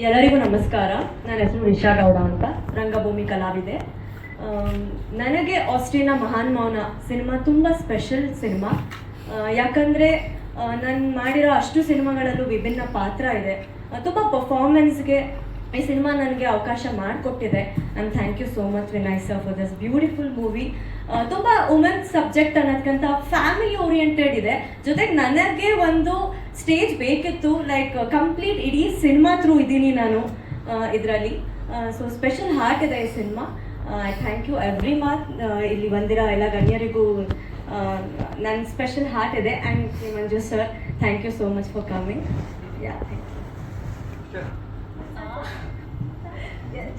ಎಲ್ಲರಿಗೂ ನಮಸ್ಕಾರ. ನನ್ನ ಹೆಸರು ನಿಶಾ ಗೌಡ ಅಂತ. ರಂಗಭೂಮಿ ಕಲಾವಿದೆ. ನನಗೆ ಆಸ್ಟ್ರೇನ ಮಹಾನ್ ಮೌನ ಸಿನಿಮಾ ತುಂಬ ಸ್ಪೆಷಲ್ ಸಿನಿಮಾ. ಯಾಕಂದರೆ ನಾನು ಮಾಡಿರೋ ಅಷ್ಟು ಸಿನಿಮಾಗಳಲ್ಲೂ ವಿಭಿನ್ನ ಪಾತ್ರ ಇದೆ. ತುಂಬ ಪರ್ಫಾರ್ಮೆನ್ಸ್ಗೆ ಈ ಸಿನಿಮಾ ನನಗೆ ಅವಕಾಶ ಮಾಡಿಕೊಟ್ಟಿದೆ. And thank you so much Vinay sir for this beautiful movie ತುಂಬ ವುಮೆನ್ ಸಬ್ಜೆಕ್ಟ್ ಅನ್ನೋದಕ್ಕಂತ ಫ್ಯಾಮಿಲಿ ಓರಿಯೆಂಟೆಡ್ ಇದೆ. ಜೊತೆಗೆ ನನಗೆ ಒಂದು ಸ್ಟೇಜ್ ಬೇಕಿತ್ತು ಲೈಕ್ ಕಂಪ್ಲೀಟ್ ಇಡೀ ಸಿನಿಮಾ ಥ್ರೂ ಇದ್ದೀನಿ ನಾನು ಇದರಲ್ಲಿ. ಸೊ ಸ್ಪೆಷಲ್ ಹಾರ್ಟ್ ಇದೆ ಈ cinema I thank you every ಮಾತ್ ಇಲ್ಲಿ ಬಂದಿರೋ ಎಲ್ಲ ಗಣ್ಯರಿಗೂ ನನ್ನ ಸ್ಪೆಷಲ್ ಹಾರ್ಟ್ ಇದೆ. And Manju sir thank you so much for coming ಯಾ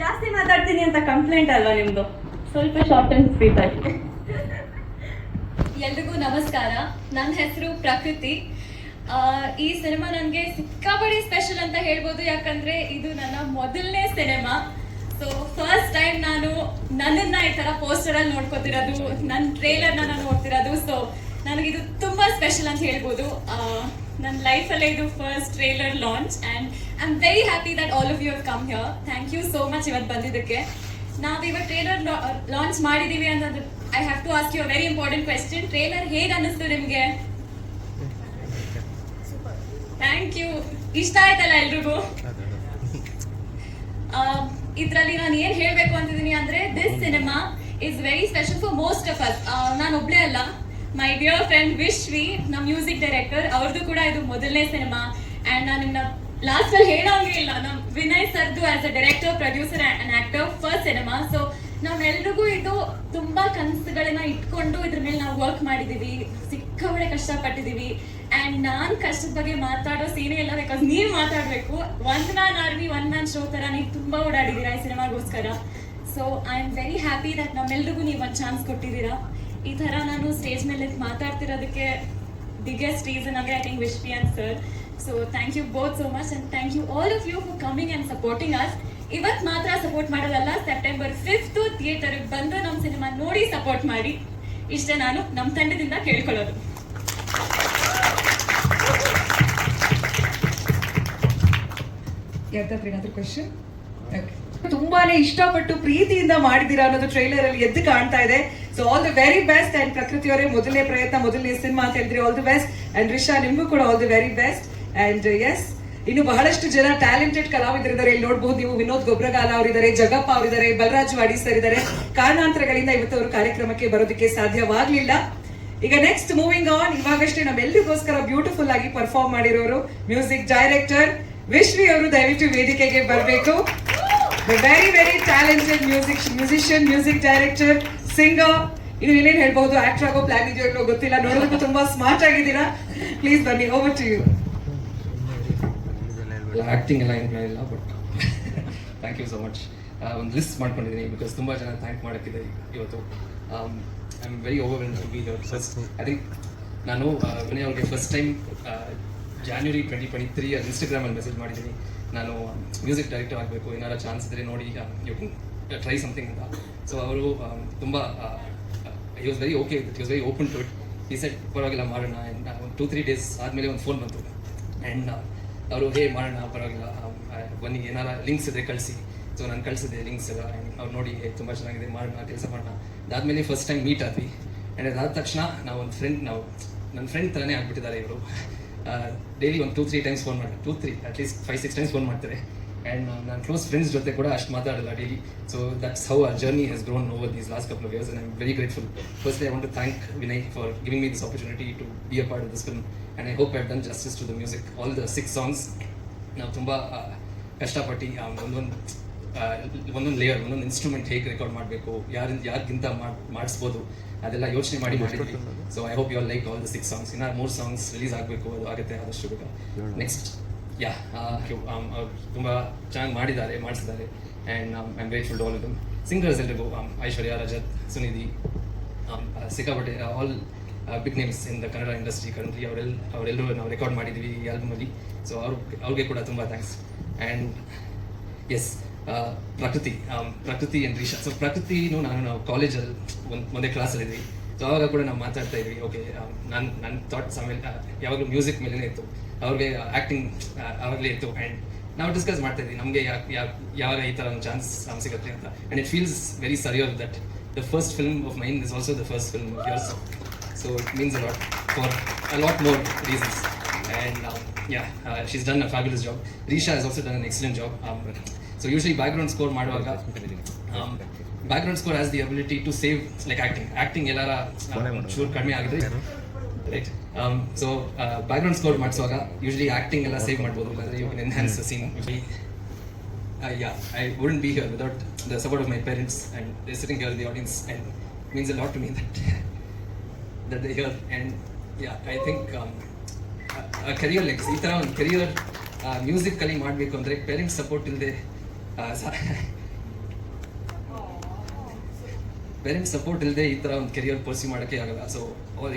ಜಾಸ್ತಿ ಮಾತಾಡ್ತೀನಿ ಅಂತ ಕಂಪ್ಲೇಂಟ್ ಅಲ್ವಾ ನಿಮ್ಮದು ಸ್ವಲ್ಪ ಶಾರ್ಟ್ ಆ್ಯಂಡ್ ಸ್ವೀಟ್ ಆಗಿ. ಎಲ್ರಿಗೂ ನಮಸ್ಕಾರ. ನನ್ನ ಹೆಸರು ಪ್ರಕೃತಿ. ಈ ಸಿನಿಮಾ ನನಗೆ ಸಿಕ್ಕಾಪಡಿ ಸ್ಪೆಷಲ್ ಅಂತ ಹೇಳ್ಬೋದು, ಯಾಕಂದ್ರೆ ಇದು ನನ್ನ ಮೊದಲನೇ ಸಿನಿಮಾ. ಸೊ ಫಸ್ಟ್ ಟೈಮ್ ನಾನು ನನ್ನನ್ನ ಈ ತರ ಪೋಸ್ಟರ್ ಅಲ್ಲಿ ನೋಡ್ಕೋತಿರೋದು ನನ್ನ ಟ್ರೇಲರ್ ನಾನು ನೋಡ್ತಿರೋದು. ಸೊ ನನಗಿದು ತುಂಬಾ ಸ್ಪೆಷಲ್ ಅಂತ ಹೇಳ್ಬೋದು. ನನ್ನ ನನ್ನ ಲೈಫಲ್ಲೇ ಇದು first trailer launch and I am very happy that all of you have come here thank you so much ಇವತ್ತು ಬಂದಿದ್ದಕ್ಕೆ. ನಾವಿವಾಗ ಟ್ರೇಲರ್ ಲಾಂಚ್ ಮಾಡಿದೀವಿ ಅಂತಂದ್ರೆ I have to ask you very important question trailer ಹೇಗೆ ಅನ್ನಿಸ್ತು ನಿಮಗೆ? ಥ್ಯಾಂಕ್ ಯು ಇಷ್ಟ ಆಯ್ತಲ್ಲ ಎಲ್ರಿಗೂ? ಇದರಲ್ಲಿ ನಾನು ಏನ್ ಹೇಳ್ಬೇಕು ಅಂತಿದ್ದೀನಿ ಅಂದ್ರೆ this cinema is very special for most of us ನಾನು ಒಬ್ಳೇ ಅಲ್ಲ. ಮೈ ಡಿಯರ್ ಫ್ರೆಂಡ್ ವಿಶ್ವಿ ನಮ್ಮ ಮ್ಯೂಸಿಕ್ ಡೈರೆಕ್ಟರ್ ಅವ್ರದ್ದು ಕೂಡ ಇದು ಮೊದಲನೇ ಸಿನಿಮಾ ಅಂಡ್ ನಾನು ನಿನ್ನ ಲಾಸ್ಟ್ ಅಲ್ಲಿ ಹೇಳೋಂಗೇ ಇಲ್ಲ. ನಮ್ಮ ವಿನಯ್ ಸರ್ದು as a director producer and actor first cinema so ನಾವೆಲ್ರಿಗೂ ಇದು ತುಂಬಾ ಕನಸುಗಳನ್ನ ಇಟ್ಕೊಂಡು ಇದ್ರ ಮೇಲೆ ನಾವು ವರ್ಕ್ ಮಾಡಿದೀವಿ. ಸಿಕ್ಕಾಬಡೆ ಕಷ್ಟಪಟ್ಟಿದೀವಿ. ಅಂಡ್ ನಾನ್ ಕಷ್ಟದ ಬಗ್ಗೆ ಮಾತಾಡೋ ಸೀನೇ ಇಲ್ಲ ಬಿಕಾಸ್ ನೀವ್ ಮಾತಾಡ್ಬೇಕು. One man army one man show ತರ ನೀವು ತುಂಬಾ ಓಡಾಡಿದೀರಾ ಈ ಸಿನಿಮಾಗೋಸ್ಕರ. So I am very happy that ನಮ್ಮೆಲ್ರಿಗೂ ನೀವು ಒಂದು ಚಾನ್ಸ್ ಕೊಟ್ಟಿದ್ದೀರಾ. ಈ ತರ ನಾನು ಸ್ಟೇಜ್ ಮೇಲೆ ಮಾತಾಡ್ತಿರೋದಕ್ಕೆ ಬಿಗ್ಗೆಸ್ಟ್ ರೀಸನ್ ಅಂದ್ರೆ I think ವಿಶ್ವಿ and sir so thank you both so much and thank you all of you for coming and supporting us ಇವತ್ತು ಮಾತ್ರ ಸಪೋರ್ಟ್ ಮಾಡೋದಲ್ಲ ಸೆಪ್ಟೆಂಬರ್ ಫಿಫ್ತ್ ಥಿಯೇಟರ್ ಬಂದು ನಮ್ಮ ಸಿನಿಮಾ ನೋಡಿ ಸಪೋರ್ಟ್ ಮಾಡಿ. ಇಷ್ಟೇ ನಾನು ನಮ್ಮ ತಂಡದಿಂದ ಕೇಳ್ಕೊಳ್ಳೋದು. ತುಂಬಾನೇ ಇಷ್ಟಪಟ್ಟು ಪ್ರೀತಿಯಿಂದ ಮಾಡಿದೀರಾ ಅನ್ನೋದು ಟ್ರೈಲರ್ ಅಲ್ಲಿ ಎದ್ದು ಕಾಣ್ತಾ ಇದೆ. So all the very best and Prakruthi ಅವರೇ ಮೊದಲನೇ ಪ್ರಯತ್ನ, ಮೊದಲನೇ ಸಿನಿಮಾ ಅಂತ ಹೇಳಿದ್ರಿ all the best and Risha ನಿಮಗೂ ಕೂಡ all the very best and yes ಇನ್ನು ಬಹಳಷ್ಟು ಜನ ಟ್ಯಾಲೆಂಟೆಡ್ ಕಲಾವಿದರಿದ್ದಾರೆ. ಇಲ್ಲಿ ನೋಡಬಹುದು ನೀವು ವಿನೋದ್ ಗೊಬ್ರಗಾಲ ಅವರಿದ್ದಾರೆ, ಜಗಪ್ಪ ಅವರಿದ್ದಾರೆ, ಬಲರಾಜ್ ವಾಡಿ ಸರ್ ಇದ್ದಾರೆ. ಕಾರಣಾಂತರಗಳಿಂದ ಇವತ್ತು ಅವರು ಕಾರ್ಯಕ್ರಮಕ್ಕೆ ಬರೋದಕ್ಕೆ ಸಾಧ್ಯವಾಗ್ಲಿಲ್ಲ. ಈಗ ನೆಕ್ಸ್ಟ್ ಮೂವಿಂಗ್ ಆನ್ ಇವಾಗಷ್ಟೇ ನಮ್ಮೆಲ್ಲರಿಗೋಸ್ಕರ ಬ್ಯೂಟಿಫುಲ್ ಆಗಿ ಪರ್ಫಾರ್ಮ್ ಮಾಡಿರೋರು ಮ್ಯೂಸಿಕ್ ಡೈರೆಕ್ಟರ್ ವಿಶ್ವಿ ಅವರು ದಯವಿಟ್ಟು ವೇದಿಕೆಗೆ ಬರಬೇಕು. Very very talented music musician music director singer ಇನ್ನು ಏನೇನು ಹೇಳ್ಬಹುದು? ಆಕ್ಟರ್ ಆಗೋ ಪ್ಲಾನ್ ಇದೆಯೋ ಗೊತ್ತಿಲ್ಲ. ನೋಡೋದಕ್ಕೂ ತುಂಬಾ ಸ್ಮಾರ್ಟ್ ಆಗಿದ್ದೀರಾ? ಪ್ಲೀಸ್ ಬನ್ನಿ ಓವರ್ ಟು ಯು ಆಕ್ಟಿಂಗ್ ಎಲ್ಲ ಏನು ಇಲ್ಲ but thank you so much ಒಂದು ಲಿಸ್ಟ್ ಮಾಡ್ಕೊಂಡಿದ್ದೀನಿ ಬಿಕಾಸ್ ತುಂಬ ಜನ ಥ್ಯಾಂಕ್ ಮಾಡೋಕ್ಕಿದೆ ಇವತ್ತು. I am very over to be first I think ನಾನು ವಿನಯ್ ಅವ್ರಿಗೆ first time January twenty twenty three ಅಲ್ಲಿ ಇನ್ಸ್ಟಾಗ್ರಾಮಲ್ಲಿ ಮೆಸೇಜ್ ಮಾಡಿದ್ದೀನಿ. ನಾನು ಮ್ಯೂಸಿಕ್ ಡೈರೆಕ್ಟರ್ ಆಗಬೇಕು ಏನಾರ ಚಾನ್ಸ್ ಇದ್ದರೆ ನೋಡಿ ಯು ಟ್ರೈ ಸಮಥಿಂಗ್ ಅಂತ. ಸೊ ಅವರು ತುಂಬ I was very okay it was very open to it ಈ ಸೆಟ್ ಪರವಾಗಿಲ್ಲ, ಮಾಡೋಣ. ಆ್ಯಂಡ್ ಒಂದು ಟೂ ತ್ರೀ ಡೇಸ್ ಆದಮೇಲೆ ಒಂದು ಫೋನ್ ಬಂತು. ಆ್ಯಂಡ್ ಅವರು, ಹೇ, ಮಾಡೋಣ, ಪರವಾಗಿಲ್ಲ. ಬನ್ನಿ, ಏನಾರ ಲಿಂಕ್ಸ್ ಇದ್ರೆ ಕಳಿಸಿ. ಸೊ ನಾನು ಕಳಿಸಿದೆ ಲಿಂಕ್ಸ್ ಎಲ್ಲ. ಆ್ಯಂಡ್ ಅವ್ರು ನೋಡಿ ತುಂಬ ಚೆನ್ನಾಗಿದೆ, ಮಾಡೋಣ, ಕೆಲಸ ಮಾಡೋಣ. ಅದಾದಮೇಲೆ ಫಸ್ಟ್ ಟೈಮ್ ಮೀಟ್ ಆದ್ವಿ. ಆ್ಯಂಡ್ ಅದಾದ ತಕ್ಷಣ ನಾವು ಒಂದು ಫ್ರೆಂಡ್ ನಾವು ನನ್ನ ಫ್ರೆಂಡ್ ಥರನೇ ಆಗಿಬಿಟ್ಟಿದ್ದಾರೆ ಇವರು. ಡೈಲಿ ಒಂದು ಟೂ ತ್ರೀ ಟೈಮ್ಸ್ ಫೋನ್ ಮಾಡ್ತಾರೆ two three at least five six times phone ಮಾಡ್ತಾರೆ ಆ್ಯಂಡ್ ನನ್ನ ಕ್ಲೋಸ್ ಫ್ರೆಂಡ್ಸ್ ಜೊತೆ ಕೂಡ ಅಷ್ಟು ಮಾತಾಡಲ್ಲ daily so that's how our journey has grown over these last couple of years and am very grateful first I want to thank Vinay for giving me this opportunity to be a part of this film and I hope I done justice to the music all the six songs ನಾವು ತುಂಬ ಕಷ್ಟಪಟ್ಟು ಒಂದೊಂದು ಒಂದೊಂದು layer ಒಂದೊಂದು instrument ಹೇಗೆ record ಮಾಡಬೇಕು, ಯಾರಿಂದ, ಯಾರಿಗಿಂತ ಮಾಡಿಸ್ಬೋದು ಅದೆಲ್ಲ ಯೋಚನೆ ಮಾಡಿ ಮಾಡಿದ್ವಿ. So I hope you all like all the six songs ಇನ್ನು ಮೂರು ಸಾಂಗ್ಸ್ ರಿಲೀಸ್ ಆಗಬೇಕು ಅದು ಆಗುತ್ತೆ ಆದಷ್ಟು ಬೇಗ. ನೆಕ್ಸ್ಟ್ ಯಾ ತುಂಬ ಚೆನ್ನಾಗಿ ಮಾಡಿದ್ದಾರೆ ಮಾಡಿಸಿದ್ದಾರೆ. And I am full all them singers ಎಲ್ರಿಗೂ um, ಐಶ್ವರ್ಯ ರಜತ್ ಸುನಿಧಿ um, ಸಿಕ್ಕಾಪಟ್ಟೆ all big names in the Kannada industry country ಅವರೆಲ್ಲ ಅವರೆಲ್ಲರೂ ನಾವು ರೆಕಾರ್ಡ್ ಮಾಡಿದ್ವಿ ಈ ಆಲ್ಬಮಲ್ಲಿ ಸೊ ಅವ್ರಿಗೆ ಅವ್ರಿಗೆ ಕೂಡ ತುಂಬ ಥ್ಯಾಂಕ್ಸ್ ಆ್ಯಂಡ್ ಎಸ್ ಪ್ರಕೃತಿ ಪ್ರಕೃತಿ ಆ್ಯಂಡ್ ರೀಶಾ. ಸೊ ಪ್ರಕೃತಿನೂ ನಾನು ನಾವು ಕಾಲೇಜಲ್ಲಿ ಒಂದು, ಒಂದೇ ಕ್ಲಾಸಲ್ಲಿದ್ವಿ ಸೊ ಅವಾಗ ಕೂಡ ನಾವು ಮಾತಾಡ್ತಾ ಇದ್ವಿ ಓಕೆ ನನ್ನ ನನ್ನ ಥಾಟ್ಸ್ ಆಮೇಲೆ ಯಾವಾಗಲೂ ಮ್ಯೂಸಿಕ್ ಮೇಲೇ ಇತ್ತು. ಅವ್ರಿಗೆ ಆ್ಯಕ್ಟಿಂಗ್ ಆವಾಗಲೇ ಇತ್ತು. ಆ್ಯಂಡ್ ನಾವು ಡಿಸ್ಕಸ್ ಮಾಡ್ತಾ ಇದ್ವಿ, ನಮಗೆ ಯಾವಾಗ ಈ ಥರ ಒಂದು ಚಾನ್ಸ್ ನಮ್ಗೆ ಸಿಗುತ್ತೆ ಅಂತ. And it feels very surreal that the first film of mine is also the first film of yours so it means a lot lot for a lot more reasons and yeah she's done a fabulous job Risha is also done an excellent job so usually background score ಮಾಡುವಾಗ background score as the ability to save like acting acting ಎಲ್ಲಾರ ಚೂರು ಕಡಿಮೆ ಆಗಿದೆ. Right so background score ಮಾಡಿಸುವಾಗ usually acting ಎಲ್ಲ save ಮಾಡ್ಬೋದು. ಅಂದರೆ you can enhance scene yeah I wouldn't be here without the support of my parents and they sitting here the audience and means a lot to me that that they here and yeah I think career likes ಈ ಥರ ಒಂದು career ಮ್ಯೂಸಿಕಲ್ಲಿ ಮಾಡಬೇಕು ಅಂದರೆ parents support ಇಲ್ಲದೆ parents support ಇಲ್ಲದೆ ಈ ಥರ ಒಂದು ಕೆರಿಯರ್ ಪರ್ಸ್ಯೂ ಮಾಡೋಕ್ಕೆ ಆಗಲ್ಲ. So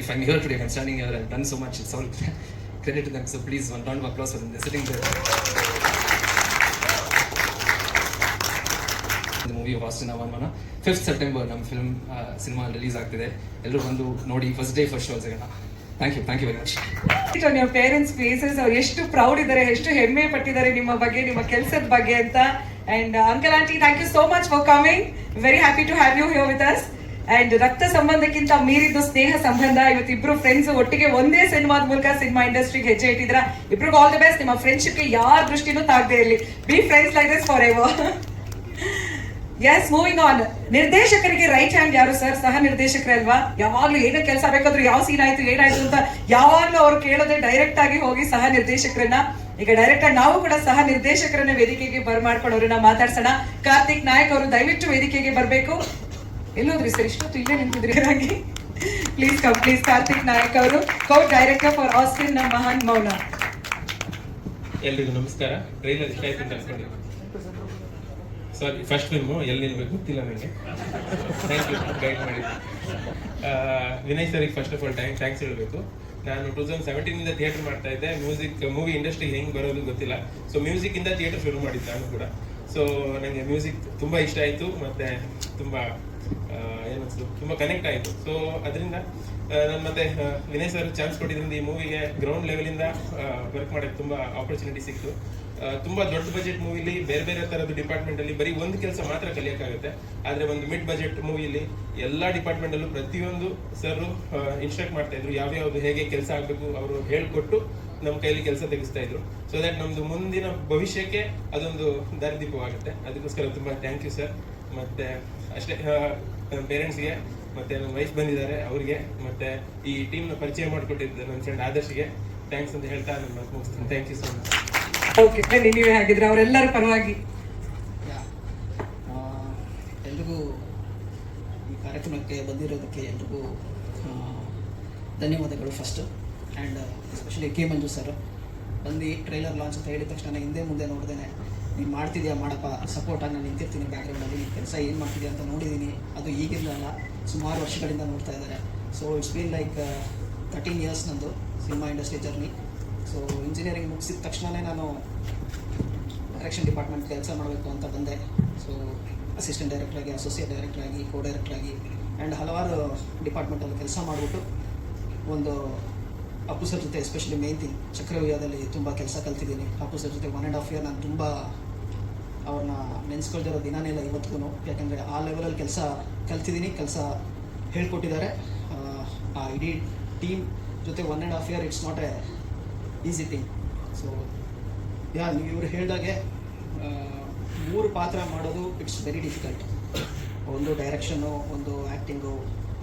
if I here today standing I done so much all credit so please one round applause for the sitting movie ವಾಸ್ಟಿನ ಮನ ಫಿಫ್ತ್ ಸೆಪ್ಟೆಂಬರ್ ನಮ್ಮ ಫಿಲ್ಮ್ ಸಿನಿಮಾ ರಿಲೀಸ್ ಆಗ್ತಿದೆ. ಎಲ್ಲರೂ ಬಂದು ನೋಡಿ ಫಸ್ಟ್ ಡೇ ಫಸ್ಟ್ ಶೋ ಸಿಗೋಣ thank you thank you very much your parents faces ಅವ್ರು ಎಷ್ಟು proud ಇದ್ದಾರೆ, ಎಷ್ಟು ಹೆಮ್ಮೆ ಪಟ್ಟಿದ್ದಾರೆ ನಿಮ್ಮ ಬಗ್ಗೆ, ನಿಮ್ಮ ಕೆಲಸದ ಬಗ್ಗೆ ಅಂತ. And uncle aunty thank you so much for coming very happy to have you here with us and ರಕ್ತ ಸಂಬಂಧಕ್ಕಿಂತ ಮೀರಿದ್ದು ಸ್ನೇಹ ಸಂಬಂಧ. ಇವತ್ತು ಇವತ್ತಿಬ್ರು ಫ್ರೆಂಡ್ಸ್ ಒಟ್ಟಿಗೆ ಒಂದೇ ಸಿನಿಮಾದ ಮೂಲಕ ಸಿನಿಮಾ ಇಂಡಸ್ಟ್ರಿಗೆ ಹೆಜ್ಜೆ ಇಟ್ಟಿದ್ರ ಇಬ್ರಿಗೂ ಆಲ್ ದ ಬೆಸ್ಟ್ ನಿಮ್ಮ ಫ್ರೆಂಡ್ಶಿಪ್ಗೆ ಯಾರ ದೃಷ್ಟಿನೂ ತಾಗದೆ ಇರಲಿ. Be friends like this forever yes moving on ನಿರ್ದೇಶಕರಿಗೆ ರೈಟ್ ಹ್ಯಾಂಡ್ ಯಾರು ಸರ್ ಸಹ ನಿರ್ದೇಶಕರೇ ಅಲ್ವಾ? ಯಾವಾಗ್ಲೂ ಏನೇ ಕೆಲಸ ಬೇಕಾದ್ರು ಯಾವ ಸೀನ್ ಆಯ್ತು, ಏನಾಯ್ತು ಅಂತ ಯಾವಾಗ್ಲೂ ಅವ್ರು ಕೇಳೋದೇ ಡೈರೆಕ್ಟ್ ಆಗಿ ಹೋಗಿ ಸಹ ನಿರ್ದೇಶಕರನ್ನ, ಈಗ ಡೈರೆಕ್ಟ್ ಆಗಿ ನಾವು ಕೂಡ ಸಹ ನಿರ್ದೇಶಕರನ್ನ ವೇದಿಕೆಗೆ ಬರ್ಮಾಡ್ಕೊಂಡು ಅವ್ರನ್ನ ಮಾತಾಡ್ಸೋಣ. ಕಾರ್ತಿಕ್ ನಾಯಕ್ ಅವರು ದಯವಿಟ್ಟು ವೇದಿಕೆಗೆ ಬರಬೇಕು. ಎಲ್ಲೋದ್ರಿ ಸರ್ ಇಷ್ಟೊತ್ತು ಇಲ್ಲೇ ನಿಂತಿದ್ರಿ please come please Karthik Nayak ಅವರು ಕೋ ಡೈರೆಕ್ಟರ್ ಫಾರ್ ಆಸ್ಟಿನ್ ಮಹಾನ್ ಮೌನ. ಎಲ್ರಿಗೂ ನಮಸ್ಕಾರ. ಟ್ರೈಲರ್ ಇಷ್ಟ ಆಯ್ತು ಸಾರಿ ಫಸ್ಟ್ ಫಿಲ್ಮು ಎಲ್ಲಿ ನಿಲ್ಬೇಕು ಗೊತ್ತಿಲ್ಲ ನನಗೆ ಥ್ಯಾಂಕ್ ಯು ಗೈಡ್ ಮಾಡಿ. ವಿನಯ್ ಸರಿಗೆ first of all time thanks ಹೇಳಬೇಕು. ನಾನು ಟೂ ತೌಸಂಡ್ ಸೆವೆಂಟೀನಿಂದ ಥಿಯೇಟರ್ ಮಾಡ್ತಾ ಇದ್ದೆ. ಮ್ಯೂಸಿಕ್ ಮೂವಿ ಇಂಡಸ್ಟ್ರಿ ಹೆಂಗೆ ಬರೋದು ಗೊತ್ತಿಲ್ಲ. ಸೊ ಮ್ಯೂಸಿಕ್ಕಿಂದ ಥಿಯೇಟರ್ ಶುರು ಮಾಡಿದ್ದೆ ನಾನು ಕೂಡ. ಸೊ ನನಗೆ ಮ್ಯೂಸಿಕ್ ತುಂಬ ಇಷ್ಟ ಆಯಿತು. ಮತ್ತು ತುಂಬ ಏನಿಸ್ತು ತುಂಬ ಕನೆಕ್ಟ್ ಆಯಿತು. ಸೊ ಅದರಿಂದ ನಾನು ಮತ್ತೆ ವಿನಯ್ ಸರ್ ಚಾನ್ಸ್ ಕೊಟ್ಟಿದ್ರಿಂದ ಈ ಮೂವಿಗೆ ಗ್ರೌಂಡ್ ಲೆವೆಲಿಂದ ವರ್ಕ್ ಮಾಡೋಕ್ಕೆ ತುಂಬ ಆಪರ್ಚುನಿಟಿ ಸಿಕ್ತು. ತುಂಬ ದೊಡ್ಡ ಬಜೆಟ್ ಮೂವಿಲಿ ಬೇರೆ ಬೇರೆ ಥರದ ಡಿಪಾರ್ಟ್ಮೆಂಟಲ್ಲಿ ಬರೀ ಒಂದು ಕೆಲಸ ಮಾತ್ರ ಕಲಿಯೋಕ್ಕಾಗುತ್ತೆ. ಆದರೆ ಒಂದು ಮಿಡ್ ಬಜೆಟ್ ಮೂವಿಲಿ ಎಲ್ಲ ಡಿಪಾರ್ಟ್ಮೆಂಟಲ್ಲೂ ಪ್ರತಿಯೊಂದು ಸರ್ ಇನ್ಸ್ಟ್ರಕ್ಟ್ ಮಾಡ್ತಾ ಇದ್ರು. ಯಾವ್ಯಾವ್ದು ಹೇಗೆ ಕೆಲಸ ಆಗಬೇಕು ಅವರು ಹೇಳಿಕೊಟ್ಟು ನಮ್ಮ ಕೈಲಿ ಕೆಲಸ ತೆಗಿಸ್ತಾ ಇದ್ರು. ಸೊ ದಟ್ ನಮ್ಮದು ಮುಂದಿನ ಭವಿಷ್ಯಕ್ಕೆ ಅದೊಂದು ದಾರಿದೀಪವಾಗುತ್ತೆ. ಅದಕ್ಕೋಸ್ಕರ ತುಂಬ ಥ್ಯಾಂಕ್ ಯು ಸರ್ ಮತ್ತೆ ಅಷ್ಟೇ ನನ್ನ ಪೇರೆಂಟ್ಸ್ಗೆ ಮತ್ತೆ ನಮ್ಮ ವೈಫ್ ಬಂದಿದ್ದಾರೆ ಅವ್ರಿಗೆ ಮತ್ತೆ ಈ ಟೀಮ್ನ ಪರಿಚಯ ಮಾಡ್ಕೊಟ್ಟಿದ್ದ ನನ್ನ ಫ್ರೆಂಡ್ ಆದರ್ಶ್ಗೆ ಥ್ಯಾಂಕ್ಸ್ ಅಂತ ಹೇಳ್ತಾ ನನ್ನ ಮಾತು ಮುಗಿಸ್ತೀನಿ. Thank you so much okay ಬನ್ನಿ ನೀವೇ ಹಾಗಿದ್ರೆ ಅವರೆಲ್ಲರೂ ಪರವಾಗಿ. ಎಲ್ರಿಗೂ ಈ ಕಾರ್ಯಕ್ರಮಕ್ಕೆ ಬಂದಿರೋದಕ್ಕೆ ಎಲ್ರಿಗೂ ಧನ್ಯವಾದಗಳು first and especially K Manju sir ಬಂದು ಟ್ರೈಲರ್ ಲಾಂಚ್ ಅಂತ ಹೇಳಿದ ತಕ್ಷಣ ಹಿಂದೆ ಮುಂದೆ ನೋಡ್ದೇನೆ. ನೀನು ಮಾಡ್ತಿದ್ಯಾ ಮಾಡಪ್ಪ? ಸಪೋರ್ಟಾಗಿ ನಾನು ನಿಂತಿರ್ತೀನಿ ಬ್ಯಾಕ್ಗ್ರೌಂಡಲ್ಲಿ ನೀನು ಕೆಲಸ ಏನು ಮಾಡ್ತಿದ್ಯಾ ಅಂತ ನೋಡಿದ್ದೀನಿ ಅದು ಈಗಿಂದ ಅಲ್ಲ, ಸುಮಾರು ವರ್ಷಗಳಿಂದ ನೋಡ್ತಾ ಇದ್ದಾರೆ so it's been like thirteen years ನಂದು cinema industry journey so engineering ಮುಗಿಸಿದ ತಕ್ಷಣವೇ ನಾನು ಡೈರೆಕ್ಷನ್ ಡಿಪಾರ್ಟ್ಮೆಂಟ್ ಕೆಲಸ ಮಾಡಬೇಕು ಅಂತ ಬಂದೆ. ಸೊ ಅಸಿಸ್ಟೆಂಟ್ ಡೈರೆಕ್ಟರ್ ಆಗಿ ಅಸೋಸಿಯೇಟ್ ಡೈರೆಕ್ಟರ್ ಆಗಿ ಕೋ ಡೈರೆಕ್ಟರ್ ಆಗಿ ಆ್ಯಂಡ್ ಹಲವಾರು ಡಿಪಾರ್ಟ್ಮೆಂಟಲ್ಲಿ ಕೆಲಸ ಮಾಡಿಬಿಟ್ಟು ಒಂದು ಅಪ್ಪು ಸರ್ ಜೊತೆ ಎಸ್ಪೆಷಲಿ ಮೇನ್ ಥಿಂಗ್ ಚಕ್ರವ್ಯೂಹದಲ್ಲಿ ತುಂಬ ಕೆಲಸ ಕಲ್ತಿದ್ದೀನಿ. ಅಪ್ಪು ಸರ್ ಜೊತೆ ಒನ್ ಆ್ಯಂಡ್ ಹಾಫ್ ಇಯರ್ ನಾನು ತುಂಬ ಅವ್ರನ್ನ ನೆನೆಸ್ಕೊಳ್ದಿರೋ ದಿನಾನೇ ಇಲ್ಲ ಇವತ್ತಿಗೂ ಯಾಕಂದರೆ ಆ ಲೆವೆಲಲ್ಲಿ ಕೆಲಸ ಕಲ್ತಿದ್ದೀನಿ ಕೆಲಸ ಹೇಳ್ಕೊಟ್ಟಿದ್ದಾರೆ. ಆ, ಇಡೀ ಟೀಮ್ ಜೊತೆ one and half year it's not a easy thing so yeah ನೀವು ಇವರು ಹೇಳಿದಾಗೆ ಮೂರು ಪಾತ್ರ ಮಾಡೋದು ಇಟ್ಸ್ ವೆರಿ ಡಿಫಿಕಲ್ಟ್ ಒಂದು ಡೈರೆಕ್ಷನ್ನು ಒಂದು ಆ್ಯಕ್ಟಿಂಗು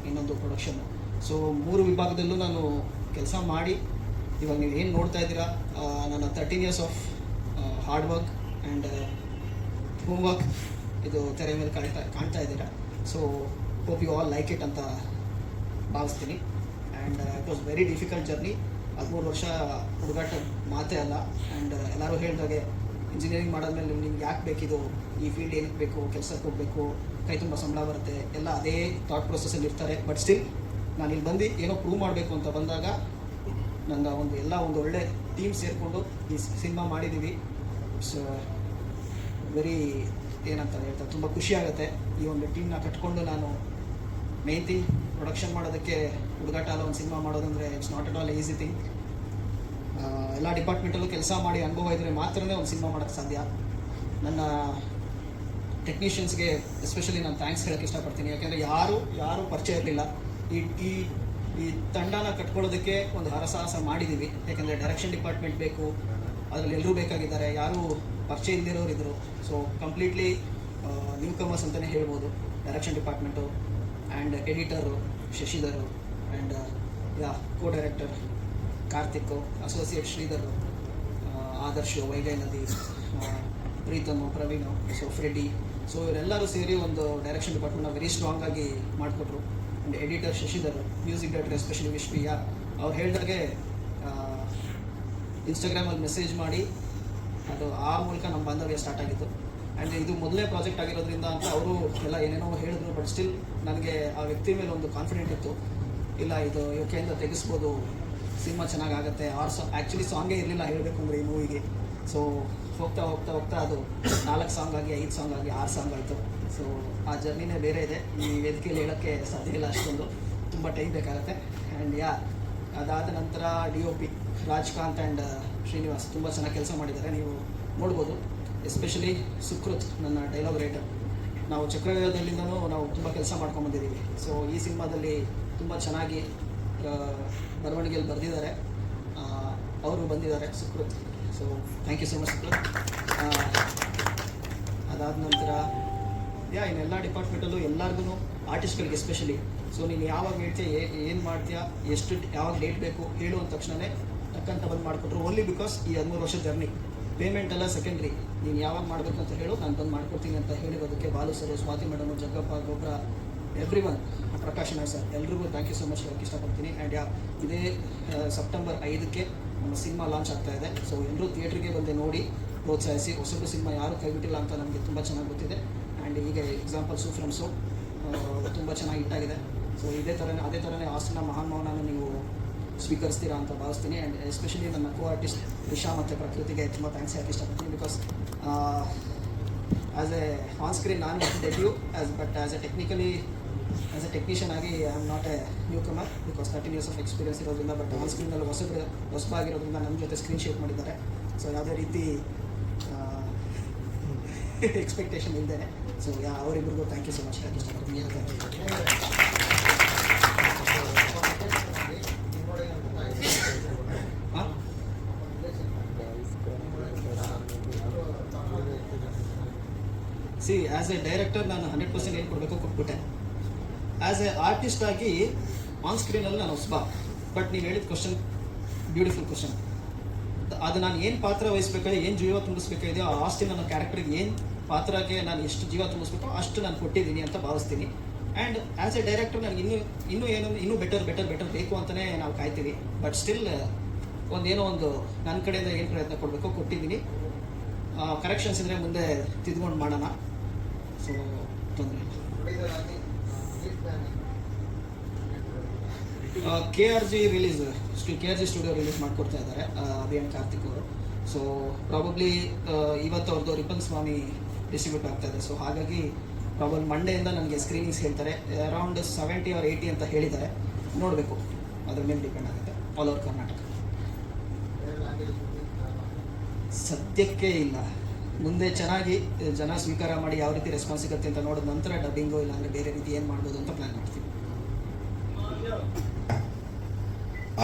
ಇನ್ನೊಂದು ಪ್ರೊಡಕ್ಷನ್ನು ಸೊ ಮೂರು ವಿಭಾಗದಲ್ಲೂ ನಾನು ಕೆಲಸ ಮಾಡಿ ಇವಾಗ ನೀವು ಏನು ನೋಡ್ತಾ ಇದ್ದೀರಾ ನನ್ನ thirteen years of hard work and home work ಇದು ತೆರೆ ಮೇಲೆ ಕಾಣ್ತಾ ಕಾಣ್ತಾ ಇದ್ದೀರಾ? So hope you all like it ಅಂತ ಭಾವಿಸ್ತೀನಿ. And it was very difficult journey ಹದಿಮೂರು ವರ್ಷ ಹುಡುಗಾಟ ಮಾತೇ ಅಲ್ಲ. ಆ್ಯಂಡ್ ಎಲ್ಲರೂ ಹೇಳಿದಾಗೆ ಇಂಜಿನಿಯರಿಂಗ್ ಮಾಡಾದ್ಮೇಲೆ ನಿಮ್ಗೆ ಯಾಕೆ ಬೇಕಿದು? ಈ ಫೀಲ್ಡ್ ಏನಕ್ಕೆ ಬೇಕು? ಕೆಲಸಕ್ಕೆ ಹೋಗಬೇಕು? ಕೈ ತುಂಬ ಸಂಬಳ ಬರುತ್ತೆ. ಎಲ್ಲ ಅದೇ ಥಾಟ್ ಪ್ರೊಸೆಸಲ್ಲಿ ಇರ್ತಾರೆ. ಬಟ್ ಸ್ಟಿಲ್ ನಾನು ಇಲ್ಲಿ ಬಂದು ಏನೋ ಪ್ರೂವ್ ಮಾಡಬೇಕು ಅಂತ ಬಂದಾಗ ನನ್ನ ಒಂದು ಎಲ್ಲ ಒಂದು ಒಳ್ಳೆ ಟೀಮ್ ಸೇರಿಕೊಂಡು ಈ ಸಿನಿಮಾ ಮಾಡಿದ್ದೀವಿ ಇಟ್ಸ್ ವೆರಿ ಏನಂತ ಹೇಳ್ತಾರೆ, ತುಂಬ ಖುಷಿ ಆಗುತ್ತೆ ಈ ಒಂದು ಟೀಮ್ನ ಕಟ್ಕೊಂಡು ನಾನು ಥಿಂಗ್ ಪ್ರೊಡಕ್ಷನ್ ಮಾಡೋದಕ್ಕೆ ಹುಡುಗಾಟ ಅಲ್ಲ, ಒಂದು ಸಿನಿಮಾ ಮಾಡೋದಂದರೆ it's not at all easy thing ಎಲ್ಲ ಡಿಪಾರ್ಟ್ಮೆಂಟಲ್ಲೂ ಕೆಲಸ ಮಾಡಿ ಅನುಭವ ಇದ್ದರೆ ಮಾತ್ರನೇ ಒಂದು ಸಿನಿಮಾ ಮಾಡೋಕ್ಕೆ ಸಾಧ್ಯ. ನನ್ನ ಟೆಕ್ನಿಷಿಯನ್ಸ್ಗೆ ಎಸ್ಪೆಷಲಿ ನಾನು ಥ್ಯಾಂಕ್ಸ್ ಹೇಳೋಕ್ಕೆ ಇಷ್ಟಪಡ್ತೀನಿ. ಯಾಕೆಂದರೆ ಯಾರು, ಯಾರೂ ಪರಿಚಯ ಇರಲಿಲ್ಲ. ಈ ಈ ಈ ತಂಡನ ಕಟ್ಕೊಳ್ಳೋದಕ್ಕೆ ಒಂದು ಹರಸಾಹಸ ಮಾಡಿದ್ದೀವಿ ಯಾಕೆಂದರೆ ಡೈರೆಕ್ಷನ್ ಡಿಪಾರ್ಟ್ಮೆಂಟ್ ಬೇಕು, ಅದರಲ್ಲಿ ಎಲ್ಲರೂ ಬೇಕಾಗಿದ್ದಾರೆ. ಯಾರು ಪರಿಚಯ ಇಲ್ದಿರೋರು ಇದ್ದರು ಸೊ ಕಂಪ್ಲೀಟ್ಲಿ ನ್ಯೂ ಕಮರ್ಸ್ ಅಂತಲೇ ಹೇಳ್ಬೋದು. Direction department and editor Shashidhar and yeah co director Karthik associate Sridhar Adarsh Vaigai ನದಿ Preetham Praveen so Freddy so ಇವರೆಲ್ಲರೂ ಸೇರಿ ಒಂದು ಡೈರೆಕ್ಷನ್ ಡಿಪಾರ್ಟ್ಮೆಂಟ್ನ ವೆರಿ ಸ್ಟ್ರಾಂಗ್ ಆಗಿ ಮಾಡಿಕೊಟ್ರು. And editor Shashidhar music director especially ವಿಶ್ವಿಯ ಅವ್ರು ಹೇಳಿದಾಗೆ ಇನ್ಸ್ಟಾಗ್ರಾಮಲ್ಲಿ ಮೆಸೇಜ್ ಮಾಡಿ ಅದು ಆ ಮೂಲಕ ನಮ್ಮ ಬಾಂಧವ್ಯ ಸ್ಟಾರ್ಟ್ ಆಗಿತ್ತು. ಆ್ಯಂಡ್ ಇದು ಮೊದಲೇ ಪ್ರಾಜೆಕ್ಟ್ ಆಗಿರೋದ್ರಿಂದ ಅಂತ ಅವರು ಎಲ್ಲ ಏನೇನೋ ಹೇಳಿದ್ರು ಬಟ್ ಸ್ಟಿಲ್ ನನಗೆ ಆ ವ್ಯಕ್ತಿ ಮೇಲೆ ಒಂದು ಕಾನ್ಫಿಡೆಂಟ್ ಇತ್ತು. ಇಲ್ಲ, ಇದು ಇವಕ್ಕೆಯಿಂದ ತೆಗೆಸ್ಬೋದು, ಸಿನಿಮಾ ಚೆನ್ನಾಗಾಗುತ್ತೆ ಆರ್ ಸಾ ಆ್ಯಕ್ಚುಲಿ ಸಾಂಗೇ ಇರಲಿಲ್ಲ ಹೇಳಬೇಕು ಅಂದರೆ ಈ ಮೂವಿಗೆ ಸೊ ಹೋಗ್ತಾ ಹೋಗ್ತಾ ಹೋಗ್ತಾ ಅದು ನಾಲ್ಕು ಸಾಂಗ್ ಆಗಿ, ಐದು ಸಾಂಗ್ ಆಗಿ, ಆರು ಸಾಂಗ್ ಆಯಿತು. ಸೊ ಆ ಜರ್ನಿನೇ ಬೇರೆ ಇದೆ. ಈ ವೇದಿಕೆಯಲ್ಲಿ ಹೇಳೋಕ್ಕೆ ಸಾಧ್ಯ ಇಲ್ಲ ಅಷ್ಟೊಂದು. ತುಂಬ ಟೈಮ್ ಬೇಕಾಗುತ್ತೆ. ಆ್ಯಂಡ್ ಯಾ ಅದಾದ ನಂತರ D O P Rajkanth and Srinivas ತುಂಬ ಚೆನ್ನಾಗಿ ಕೆಲಸ ಮಾಡಿದ್ದಾರೆ ನೀವು ನೋಡ್ಬೋದು. ಎಸ್ಪೆಷಲಿ ಸುಕೃತ್, ನನ್ನ ಡೈಲಾಗ್ ರೈಟರ್. ನಾವು ಚಕ್ರವ್ಯೂಹದಲ್ಲಿಂದನೂ ನಾವು ತುಂಬ ಕೆಲಸ ಮಾಡ್ಕೊಂಬಂದಿದ್ದೀವಿ ಸೊ, ಈ ಸಿನಿಮಾದಲ್ಲಿ ತುಂಬ ಚೆನ್ನಾಗಿ ಬರವಣಿಗೆಯಲ್ಲಿ ಬರೆದಿದ್ದಾರೆ. ಅವರು ಬಂದಿದ್ದಾರೆ, Sukruth. So thank you so much Sukruth. ಅದಾದ ನಂತರ, ಯಾ ಇನ್ನೆಲ್ಲ ಡಿಪಾರ್ಟ್ಮೆಂಟಲ್ಲೂ ಎಲ್ಲರಿಗೂ ಆರ್ಟಿಸ್ಟ್ಗಳಿಗೆ ಎಸ್ಪೆಷಲಿ. ಸೊ, ನೀನು ಯಾವಾಗ ಹೇಳ್ತೀಯ ಏನು ಮಾಡ್ತೀಯಾ, ಎಷ್ಟು, ಯಾವಾಗ ಡೇಟ್ ಬೇಕು ಅಂದ ತಕ್ಷಣವೇ ಟಕ್ಕಂತ ಬಂದು ಮಾಡಿಕೊಟ್ರು ಓನ್ಲಿ ಬಿಕಾಸ್ ಈ ಹದಿಮೂರು ವರ್ಷ ಜರ್ನಿ ಪೇಮೆಂಟ್ ಎಲ್ಲ ಸೆಕೆಂಡ್ರಿ ನೀನು ಯಾವಾಗ ಮಾಡಬೇಕು ಅಂತ ಹೇಳು, ನಾನು ಬಂದು ಮಾಡ್ಕೊಡ್ತೀನಿ ಅಂತ ಹೇಳಿರೋದಕ್ಕೆ Balu sir, Swati madam Jaggappa Gobbara everyone Prakash Nai sir ಎಲ್ರಿಗೂ ಥ್ಯಾಂಕ್ ಯು ಸೊ ಮಚ್ ಹೇಳೋಕ್ಕೆ ಇಷ್ಟಪಡ್ತೀನಿ. ಆ್ಯಂಡ್ ಯಾ ಇದೇ ಸೆಪ್ಟೆಂಬರ್ ಐದಕ್ಕೆ ನಮ್ಮ ಸಿನಿಮಾ ಲಾಂಚ್ ಆಗ್ತಾ ಇದೆ. ಸೊ ಎಲ್ಲರೂ ಥಿಯೇಟ್ರಿಗೆ ಬಂದು ನೋಡಿ ಪ್ರೋತ್ಸಾಹಿಸಿ. ಹೊಸದು ಸಿನಿಮಾ ಯಾರು ಕೈಬಿಟ್ಟಿಲ್ಲ ಅಂತ ನಮಗೆ ತುಂಬ ಚೆನ್ನಾಗಿ ಗೊತ್ತಿದೆ. ಆ್ಯಂಡ್ ಈಗ ಎಕ್ಸಾಂಪಲ್ಸು ಫ್ರೆಂಡ್ಸು ತುಂಬ ಚೆನ್ನಾಗಿ ಹಿಟ್ಟಾಗಿದೆ ಸೊ ಇದೇ ಥರನೇ ಅದೇ ಥರನೇ ಆಸ್ಟಿನ ಮಹಾನ್ ಮೌನನ ನೀವು ಸ್ವೀಕರಿಸ್ತೀರಾ ಅಂತ ಭಾವಿಸ್ತೀನಿ. ಆ್ಯಂಡ್ ಎಸ್ಪೆಷಲಿ ನನ್ನ ಕೋ ಆರ್ಟಿಸ್ಟ್ ರಿಷಾ ಮತ್ತು ಪ್ರಕೃತಿಗೆ ತುಂಬ ಥ್ಯಾಂಕ್ಸ್ ಹೇಳಕ್ಕೆ ಇಷ್ಟಪಡ್ತೀನಿ because as a on screen ನಾನು debut as but as a technically as a technician ಆಗಿ I am not a new comer because thirteen years of experience ಇರೋದ್ರಿಂದ ಬಟ್ ಆನ್ ಸ್ಕ್ರೀನಲ್ಲಿ ಹೊಸ ಹೊಸಬಾಗಿರೋದ್ರಿಂದ ನಮ್ಮ ಜೊತೆ ಸ್ಕ್ರೀನ್ ಶೇರ್ ಮಾಡಿದ್ದಾರೆ. ಸೊ ಯಾವುದೇ ರೀತಿ ಎಕ್ಸ್ಪೆಕ್ಟೇಷನ್ ಇಲ್ಲದೆ ಸೊ ಯಾ ಅವರಿಬ್ಬರಿಗೂ ಥ್ಯಾಂಕ್ ಯು ಸೊ ಮಚ್ ಹೇಳಕ್ಕೆ ಇಷ್ಟಪಡ್ತೀನಿ. ಸಿ ಆ್ಯಸ್ ಎ ಡೈರೆಕ್ಟರ್ ನಾನು ಹಂಡ್ರೆಡ್ ಪರ್ಸೆಂಟ್ ಏನು ಕೊಡಬೇಕು ಕೊಟ್ಬಿಟ್ಟೆ. ಆ್ಯಸ್ ಎ ಆರ್ಟಿಸ್ಟ್ ಆಗಿ ಆನ್ ಸ್ಕ್ರೀನಲ್ಲಿ ನಾನು ಹೊಸಬ ಬಟ್ ನೀವು ಹೇಳಿದ ಕ್ವಶನ್ ಬ್ಯೂಟಿಫುಲ್ ಕ್ವಶನ್ ಅದು ನಾನು ಏನು ಪಾತ್ರ ವಹಿಸ್ಬೇಕಾದ್ರೆ ಏನು ಜೀವ ತುಂಬಿಸ್ಬೇಕಾಗಿದೆಯೋ ಆ ಆಸ್ತಿ ನನ್ನ ಕ್ಯಾರೆಕ್ಟರ್ಗೆ ಏನು ಪಾತ್ರಕ್ಕೆ ನಾನು ಎಷ್ಟು ಜೀವ ತುಂಬಿಸ್ಬೇಕೋ ಅಷ್ಟು ನಾನು ಕೊಟ್ಟಿದ್ದೀನಿ ಅಂತ ಭಾವಿಸ್ತೀನಿ. ಆ್ಯಂಡ್ ಆ್ಯಸ್ ಎ ಡೈರೆಕ್ಟರ್ ನನಗೆ ಇನ್ನೂ ಇನ್ನೂ ಏನು, ಇನ್ನೂ ಬೆಟರ್ ಬೆಟರ್ ಬೆಟರ್ ಬೇಕು ಅಂತಲೇ ನಾವು ಕಾಯ್ತೀವಿ. ಬಟ್ ಸ್ಟಿಲ್ ಒಂದೇನೋ ಒಂದು ನನ್ನ ಕಡೆಯಿಂದ ಏನು ಪ್ರಯತ್ನ ಕೊಡಬೇಕೋ ಕೊಟ್ಟಿದ್ದೀನಿ. ಕರೆಕ್ಷನ್ಸ್ ಇದ್ದರೆ ಮುಂದೆ ತಿದ್ಕೊಂಡು ಮಾಡೋಣ. ಸೊ ತೊಂದರೆ K R G release K R G studio release ಮಾಡ್ಕೊಡ್ತಾ ಇದ್ದಾರೆ ಅಭಿಯಾನ್ ಕಾರ್ತಿಕ್ ಅವರು. ಸೊ ಪ್ರಾಬಬ್ಲಿ ಇವತ್ತು ಅವ್ರದ್ದು ರಿಪನ್ ಸ್ವಾಮಿ ಡಿಸ್ಟ್ರಿಬ್ಯೂಟ್ ಆಗ್ತಾ ಇದೆ. ಸೊ ಹಾಗಾಗಿ ಪ್ರಾಬಲ್ ಮಂಡೆಯಿಂದ ನನಗೆ ಸ್ಕ್ರೀನಿಂಗ್ಸ್ ಹೇಳ್ತಾರೆ. ಅರೌಂಡ್ ಸೆವೆಂಟಿ ಆರ್ ಏಯ್ಟಿ ಅಂತ ಹೇಳಿದ್ದಾರೆ. ನೋಡಬೇಕು. ಅದ್ರ ಮೇಲೆ ಡಿಪೆಂಡ್ ಆಗುತ್ತೆ. ಆಲ್ ಓವರ್ ಕರ್ನಾಟಕ ಸದ್ಯಕ್ಕೆ ಇಲ್ಲ. ಮುಂದೆ ಚೆನ್ನಾಗಿ ಜನ ಸ್ವೀಕಾರ ಮಾಡಿ ಯಾವ ರೀತಿ ರೆಸ್ಪಾನ್ಸ್ ಸಿಗುತ್ತೆ ಅಂತ ನೋಡಿದ ನಂತರ ಡಬ್ಬಿಂಗು ಇಲ್ಲಾಂದ್ರೆ ಬೇರೆ ರೀತಿ ಏನು ಮಾಡ್ಬೋದು ಅಂತ ಪ್ಲಾನ್ ಮಾಡ್ತೀವಿ.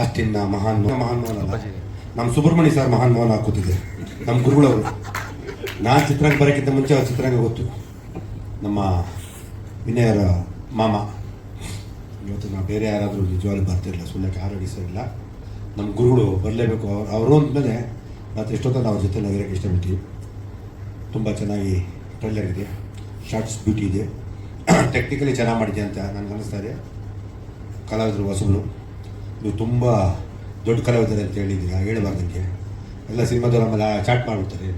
ಆಸ್ಟಿನ್ನ ಮಹಾನ್ ಮಹಾನ್ ಮೋಹನ್ ನಮ್ಮ ಸುಬ್ರಹ್ಮಣ್ಯ ಸರ್ ಮಹಾನ್ ಮೋಹನ್ ಹಾಕುತ್ತಿದೆ. ನಮ್ಮ ಗುರುಗಳವರು. ನಾನು ಚಿತ್ರಾಂಗ ಬರೋಕ್ಕಿಂತ ಮುಂಚೆ ಅವ್ರ ಚಿತ್ರಾಂಗ ಗೊತ್ತು. ನಮ್ಮ ವಿನಯರ ಮಾಮ. ಇವತ್ತು ನಾವು ಬೇರೆ ಯಾರಾದರೂ ನಿಜವಾಗ್ಲೂ ಬರ್ತಿರಲಿಲ್ಲ ಸುಳ್ಳಕ್ಕೆ ಕಾರ್ ಇಲ್ಲ. ನಮ್ಮ ಗುರುಗಳು ಬರಲೇಬೇಕು. ಅವ್ರು ಅವರು ಅಂದಮೇಲೆ ಮತ್ತೆ ಎಷ್ಟೊತ್ತಲ್ಲಿ ಅವ್ರ ಜೊತೆ ನಾವು ಇರೋಕ್ಕೆ ಇಷ್ಟಪಡ್ತೀವಿ. ತುಂಬ ಚೆನ್ನಾಗಿ ಟ್ರೈಲರ್ ಇದೆ. ಶಾರ್ಟ್ಸ್ ಬ್ಯೂಟಿ ಇದೆ. ಟೆಕ್ನಿಕಲಿ ಚೆನ್ನಾಗಿ ಮಾಡಿದೆ ಅಂತ ನನಗೆ ಅನ್ನಿಸ್ತಾ ಇದೆ. ಕಲಾವಿದರು ಹೊಸಬರು. ನೀವು ತುಂಬ ದೊಡ್ಡ ಕಲಾವಿದರು ಅಂತ ಹೇಳಿದ್ದೀರಾ ಹೇಳಬಾರ್ದಂಗೆ ಎಲ್ಲ ಸಿನಿಮಾದವ್ರು ಆಮೇಲೆ ಚಾಟ್ ಮಾಡಿಬಿಡ್ತಾರೆ.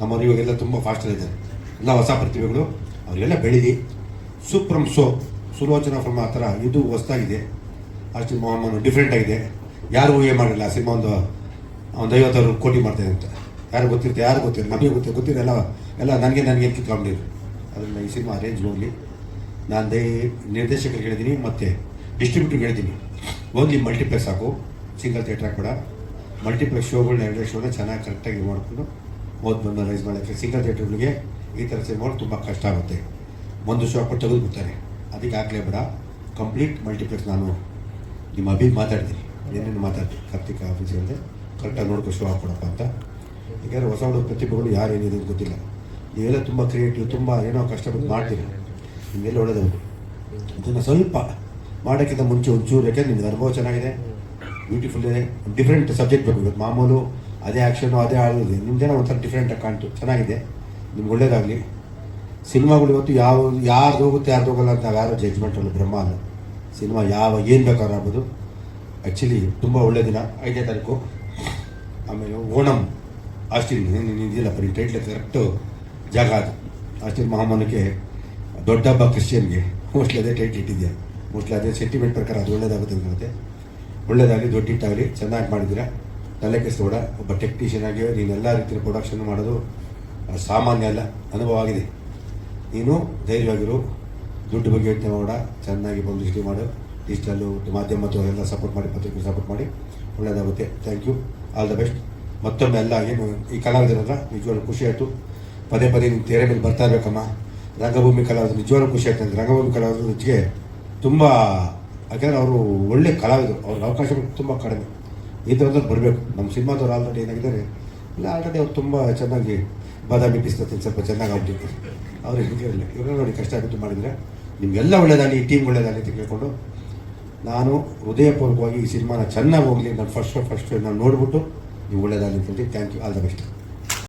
ನಮ್ಮವ್ರು ಇವಾಗೆಲ್ಲ ತುಂಬ ಫಾಸ್ಟಲ್ಲಿದ್ದಾರೆ ಎಲ್ಲ ಹೊಸ ಪ್ರತಿಭೆಗಳು. ಅವರೆಲ್ಲ ಬೆಳೀಲಿ. ಸೂಪ್ರಮ್ ಸೋ ಸುಲೋಚನಾ ಫ್ರಮ್ ಆ ಥರ ಇದು ಹೊಸದಾಗಿದೆ. ಅಷ್ಟು ಮೊಹಮ್ಮನ್ ಡಿಫ್ರೆಂಟ್ ಆಗಿದೆ. ಯಾರು ಊಹೆ ಮಾಡಿಲ್ಲ. ಆ ಸಿನಿಮಾ ಒಂದು ಒಂದು ಐವತ್ತಾರು ಕೋಟಿ ಮಾಡ್ತಾನೆ ಅಂತ. ಯಾರು ಗೊತ್ತಿರುತ್ತೆ, ಯಾರು ಗೊತ್ತಿಲ್ಲ ನಮಗೆ ಗೊತ್ತಿಲ್ಲ ಗೊತ್ತಿಲ್ಲ, ಎಲ್ಲ ಎಲ್ಲ ನನಗೆ ನನಗೆ ಕಿತ್ಕೊಂಡಿರು ಅದರಿಂದ ಈ ಸಿನಿಮಾ ಅರೇಂಜ್ ಹೋಗಲಿ ನಾನು ದಯ, ನಿರ್ದೇಶಕರಿಗೆ ಹೇಳಿದ್ದೀನಿ ಮತ್ತು ಡಿಸ್ಟ್ರಿಬ್ಯೂಟ್ರಿಗೆ ಹೇಳಿದ್ದೀನಿ ಓನ್ಲಿ ಮಲ್ಟಿಪ್ಲೆಕ್ಸ್ ಹಾಕು ಸಿಂಗಲ್ ಥಿಯೇಟ್ರ್ ಕೂಡ ಮಲ್ಟಿಪ್ಲೆಕ್ಸ್ ಶೋಗಳನ್ನ ಎರಡೇ ಶೋನ ಚೆನ್ನಾಗಿ ಕರೆಕ್ಟಾಗಿ ಮಾಡಿಕೊಂಡು ಓದ್ ಬಂದು ರೈಸ್ ಮಾಡೋಕ್ಕೆ ಸಿಂಗಲ್ ಥಿಯೇಟ್ರ್ಗಳಿಗೆ ಈ ಥರ ಸಿನಿಮಾಗಳು ತುಂಬ ಕಷ್ಟ ಆಗುತ್ತೆ. ಒಂದು ಶೋ ಹಾಕ್ಬಿಟ್ಟು ತೆಗೆದುಬಿಡ್ತಾರೆ. ಅದಕ್ಕೆ ಆಗಲೇ ಬೇಡ. ಕಂಪ್ಲೀಟ್ ಮಲ್ಟಿಪ್ಲೆಕ್ಸ್ ನಾನು ನಿಮ್ಮ ಅಭಿ ಮಾತಾಡ್ತೀನಿ. ಏನೇನು ಮಾತಾಡ್ತೀನಿ? ಕಾರ್ತಿಕ ಆಫೀಸ್ ಹೇಳಿದೆ ಕರೆಕ್ಟಾಗಿ ನೋಡ್ಕೊ ಶೋ ಹಾಕ್ಕೊಡಪ್ಪ ಅಂತ. ಯಾಕಂದರೆ ಹೊಸ ಹುಡುಗ ಪ್ರತಿಭೆಗಳು ಯಾರು ಏನಿದೆ ಗೊತ್ತಿಲ್ಲ. ನೀವೆಲ್ಲ ತುಂಬ ಕ್ರಿಯೇಟಿವ್ ತುಂಬ ಏನೋ ಕಷ್ಟಪಟ್ಟು ಮಾಡ್ತೀರಿ. ನಿಮಗೆಲ್ಲ ಒಳ್ಳೆಯದವರು ಇದನ್ನು ಸ್ವಲ್ಪ ಮಾಡೋಕ್ಕಿಂತ ಮುಂಚೆ ಒಂಚೂರು, ಯಾಕೆಂದ್ರೆ ನಿಮ್ಗೆ ಅನುಭವ ಚೆನ್ನಾಗಿದೆ. ಬ್ಯೂಟಿಫುಲ್ ಇದೆ. ಡಿಫ್ರೆಂಟ್ ಸಬ್ಜೆಕ್ಟ್ ಬೇಕು. ಇವತ್ತು ಮಾಮೂಲು, ಅದೇ ಆ್ಯಕ್ಷನು ಅದೇ ಆಡೋದು ನಿಮ್ದೇನೋ ಒಂಥರ ಡಿಫ್ರೆಂಟಾಗಿ ಕಾಣ್ತು. ಚೆನ್ನಾಗಿದೆ. ನಿಮ್ಗೆ ಒಳ್ಳೇದಾಗಲಿ. ಸಿನಿಮಾಗಳು ಇವತ್ತು ಯಾವ, ಯಾರು ಹೋಗುತ್ತೆ, ಯಾರು ಹೋಗಲ್ಲ ಅಂತ ಯಾರು ಜಜ್ಮೆಂಟ್ ಅಲ್ಲ. ಬ್ರಹ್ಮ ಅಲ್ಲ. ಸಿನಿಮಾ ಯಾವ, ಏನು ಬೇಕಾದ್ರೂ ಆಗ್ಬೋದು ಆ್ಯಕ್ಚುಲಿ ತುಂಬ ಒಳ್ಳೆ ದಿನ. ಐದನೇ ತಾರೀಕು. ಆಮೇಲೆ ಓಣಂ. ಆಸ್ಟಿನ್ ಇದೆಯಲ್ಲ ಬರೀ ಟೈಟ್ಲ್ ಕರೆಕ್ಟು ಜಾಗ ಅದು. ಆಸ್ಟಿನ್ ಮಹಾಮಾನಕ್ಕೆ ದೊಡ್ಡ ಹಬ್ಬ ಕ್ರಿಶ್ಚಿಯನ್ಗೆ. ಮೋಸ್ಟ್ಲಿ ಅದೇ ಟೈಟ್ ಇಟ್ಟಿದ್ಯಾ? ಮೋಸ್ಟ್ಲಿ ಅದೇ ಸೆಂಟಿಮೆಂಟ್ ಪ್ರಕಾರ ಅದು ಒಳ್ಳೇದಾಗುತ್ತೆ ಅನ್ಸುತ್ತೆ. ಒಳ್ಳೇದಾಗಲಿ ದೊಡ್ಡ ಇಟ್ಟಾಗಲಿ ಚೆನ್ನಾಗಿ ಮಾಡಿದ್ದೀರಾ? ತಲೆ ಕೆಡಿಸ್ಬೇಡ ಒಬ್ಬ ಟೆಕ್ನಿಷಿಯನ್ ಆಗಿ ನೀನು ಎಲ್ಲ ರೀತಿಯ ಪ್ರೊಡಕ್ಷನ್ ಮಾಡೋದು ಸಾಮಾನ್ಯ ಅಲ್ಲ, ಅನುಭವ ಆಗಿದೆ. ನೀನು ಧೈರ್ಯವಾಗಿರು, ದುಡ್ಡು ಬಗ್ಗೆ ಯೋಚನೆ ಮಾಡ, ಚೆನ್ನಾಗಿ ಪಬ್ಲಿಸಿಟಿ ಮಾಡು ಡಿಜಿಟಲ್ಲು ಮಾಧ್ಯಮ ಎಲ್ಲ ಸಪೋರ್ಟ್ ಮಾಡಿ ಪತ್ರಿಕೆ ಸಪೋರ್ಟ್ ಮಾಡಿ ಒಳ್ಳೆಯದಾಗುತ್ತೆ thank you all the best ಮತ್ತೊಮ್ಮೆ ಏನು ಈ ಹತ್ರ ನಿಜವಾಗ್ಲೂ ಖುಷಿ ಆಯಿತು. ಪದೇ ಪದೇ ನಿಮ್ಮ ತೆರೆ ಮೇಲೆ ಬರ್ತಾ ಇರಬೇಕಮ್ಮ. ರಂಗಭೂಮಿ ಕಲಾವಿದರು ನಿಜವಾಗ್ಲೂ ಖುಷಿ ಆಯ್ತು ಅಂದರೆ ರಂಗಭೂಮಿ ಕಲಾವಿದರ ಹೆಚ್ಚಿಗೆ ತುಂಬ, ಯಾಕೆಂದರೆ ಅವರು ಒಳ್ಳೆ ಕಲಾವಿದರು. ಅವ್ರ ಅವಕಾಶಗಳು ತುಂಬ ಕಡಿಮೆ. ಈ ಬರಬೇಕು. ನಮ್ಮ ಸಿನಿಮಾದವ್ರು ಆಲ್ರೆಡಿ ಏನಾಗಿದ್ದಾರೆ, ಇಲ್ಲ ಆಲ್ರೆಡಿ ಅವ್ರು ತುಂಬ ಚೆನ್ನಾಗಿ ಬಾದಾಮಿ ಪಿಸ್ತತ್ತೀನಿ ಸ್ವಲ್ಪ ಚೆನ್ನಾಗಿ ಆಗ್ಬಿಟ್ಟಿರ್ತಾರೆ ಅವ್ರು ಹಿಂಗಿರಲಿಲ್ಲ ಇವರು ನೋಡಿ ಕಷ್ಟ ಆಗಿತ್ತು ಮಾಡಿದರೆ. ನಿಮಗೆಲ್ಲ ಒಳ್ಳೇದಾಗಲಿ, ಈ ಟೀಮ್ ಒಳ್ಳೇದಾಗಲಿ ಅಂತ ಕೇಳಿಕೊಂಡು ನಾನು ಹೃದಯಪೂರ್ವಕವಾಗಿ ಈ ಸಿನಿಮಾನ ಚೆನ್ನಾಗಿ ಹೋಗಲಿ. ನಾನು ಫಸ್ಟ್ ಫಸ್ಟ್ ನಾನು ನೋಡ್ಬಿಟ್ಟು ನೀವು ಒಳ್ಳೇದಾಗಲಿ ಅಂತ ಹೇಳ್ತೀನಿ thank you all the best